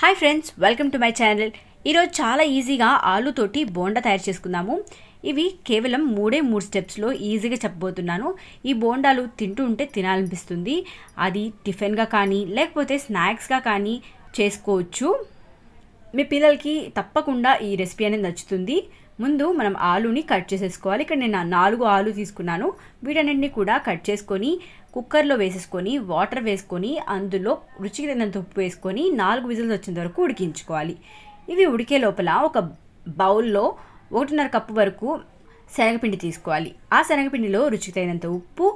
Hi friends welcome to my channel ఈరోజు చాలా ఈజీగా ఆలుతోటి బోండా తయారు చేసుకుందాము. ఇవి కేవలం మూడే మూడు స్టెప్స్లో ఈజీగా చెప్పబోతున్నాను. ఈ బోండాలు తింటూ ఉంటే తినాలనిపిస్తుంది. అది టిఫిన్గా కానీ లేకపోతే స్నాక్స్గా కానీ చేసుకోవచ్చు. మీ పిల్లలకి తప్పకుండా ఈ రెసిపీ అనేది నచ్చుతుంది. ముందు మనం ఆలుని కట్ చేసేసుకోవాలి. ఇక్కడ నేను నాలుగు ఆలు తీసుకున్నాను. వీటన్నింటినీ కూడా కట్ చేసుకొని కుక్కర్లో వేసేసుకొని వాటర్ వేసుకొని అందులో రుచికి తగినంత ఉప్పు వేసుకొని నాలుగు విజిల్స్ వచ్చేంత వరకు ఉడికించుకోవాలి. ఇవి ఉడికే లోపల ఒక బౌల్లో ఒకటిన్నర కప్పు వరకు శనగపిండి తీసుకోవాలి. ఆ శనగపిండిలో రుచికి తగినంత ఉప్పు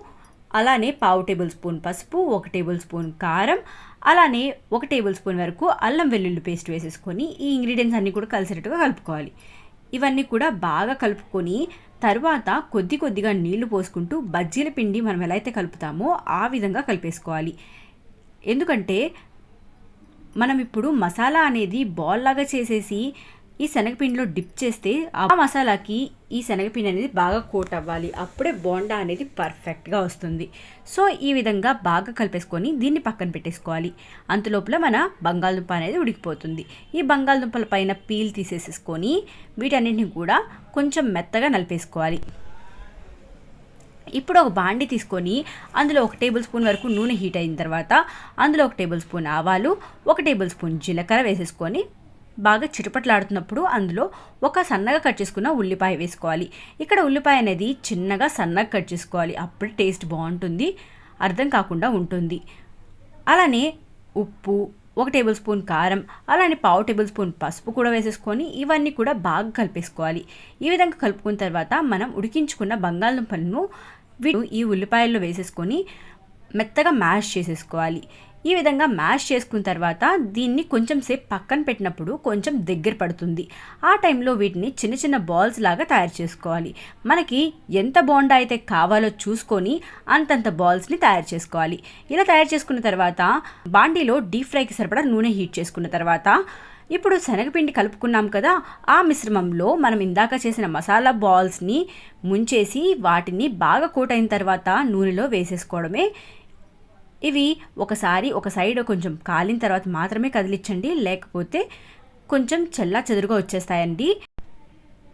అలానే పావు టేబుల్ స్పూన్ పసుపు ఒక టేబుల్ స్పూన్ కారం అలానే ఒక టేబుల్ స్పూన్ వరకు అల్లం వెల్లుల్లి పేస్ట్ వేసేసుకొని ఈ ఇంగ్రీడియంట్స్ అన్నీ కూడా కలిసేటట్టుగా కలుపుకోవాలి. ఇవన్నీ కూడా బాగా కలుపుకొని తర్వాత కొద్ది కొద్దిగా నీళ్ళు పోసుకుంటూ బజ్జీల పిండి మనం ఎలా అయితే కలుపుతామో ఆ విధంగా కలిపేసుకోవాలి. ఎందుకంటే మనం ఇప్పుడు మసాలా అనేది బాల్ లాగా చేసేసి ఈ శనగపిండిలో డిప్ చేస్తే ఆ మసాలాకి ఈ శనగపిండి అనేది బాగా కోట్ అవ్వాలి. అప్పుడే బోండా అనేది పర్ఫెక్ట్గా వస్తుంది. సో ఈ విధంగా బాగా కలిపేసుకొని దీన్ని పక్కన పెట్టేసుకోవాలి. అంతలోపల మన బంగాళదుంప అనేది ఉడికిపోతుంది. ఈ బంగాళదుంపల పైన పీల్ తీసేసేసుకొని వీటన్నిటిని కూడా కొంచెం మెత్తగా నలిపేసుకోవాలి. ఇప్పుడు ఒక బాండి తీసుకొని అందులో ఒక టేబుల్ స్పూన్ వరకు నూనె హీట్ అయిన తర్వాత అందులో ఒక టేబుల్ స్పూన్ ఆవాలు ఒక టేబుల్ స్పూన్ జీలకర్ర వేసేసుకొని బాగా చిటపట్లాడుతున్నప్పుడు అందులో ఒక సన్నగా కట్ చేసుకున్న ఉల్లిపాయ వేసుకోవాలి. ఇక్కడ ఉల్లిపాయ అనేది చిన్నగా సన్నగా కట్ చేసుకోవాలి. అప్పుడు టేస్ట్ బాగుంటుంది. అర్థం కాకుండా ఉంటుంది. అలానే ఉప్పు ఒక టేబుల్ స్పూన్ కారం అలానే పావు టేబుల్ స్పూన్ పసుపు కూడా వేసేసుకొని ఇవన్నీ కూడా బాగా కలిపేసుకోవాలి. ఈ విధంగా కలుపుకున్న తర్వాత మనం ఉడికించుకున్న బంగాళదుంపలను ఈ ఉల్లిపాయల్లో వేసేసుకొని మెత్తగా మ్యాష్ చేసేసుకోవాలి. ఈ విధంగా మ్యాష్ చేసుకున్న తర్వాత దీన్ని కొంచెం సేపు పక్కన పెట్టినప్పుడు కొంచెం దగ్గర పడుతుంది. ఆ టైంలో వీటిని చిన్న చిన్న బాల్స్ లాగా తయారు చేసుకోవాలి. మనకి ఎంత బోండా అయితే కావాలో చూసుకొని అంతంత బాల్స్ని తయారు చేసుకోవాలి. ఇలా తయారు చేసుకున్న తర్వాత బాండీలో డీప్ ఫ్రైకి సరిపడా నూనె హీట్ చేసుకున్న తర్వాత ఇప్పుడు శనగపిండి కలుపుకున్నాం కదా ఆ మిశ్రమంలో మనం ఇందాక చేసిన మసాలా బాల్స్ని ముంచేసి వాటిని బాగా కోట్ అయిన తర్వాత నూనెలో వేసేసుకోవడమే ఇవి ఒకసారి ఒక సైడ్ కొంచెం కాలిన తర్వాత మాత్రమే కదిలించండి. లేకపోతే కొంచెం చెల్లా చెదురుగా వచ్చేస్తాయండి.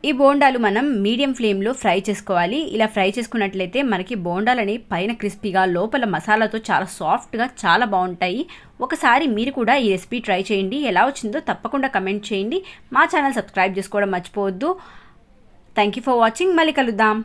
ఈ బోండాలు మనం మీడియం ఫ్లేమ్లో ఫ్రై చేసుకోవాలి. ఇలా ఫ్రై చేసుకున్నట్లయితే మనకి బోండాలని పైన క్రిస్పీగా లోపల మసాలాతో చాలా సాఫ్ట్గా చాలా బాగుంటాయి. ఒకసారి మీరు కూడా ఈ రెసిపీ ట్రై చేయండి. ఎలా వచ్చిందో తప్పకుండా కమెంట్ చేయండి. మా ఛానల్ సబ్స్క్రైబ్ చేసుకోవడం మర్చిపోవద్దు. Thank you for watching. మళ్ళీ కలుద్దాం.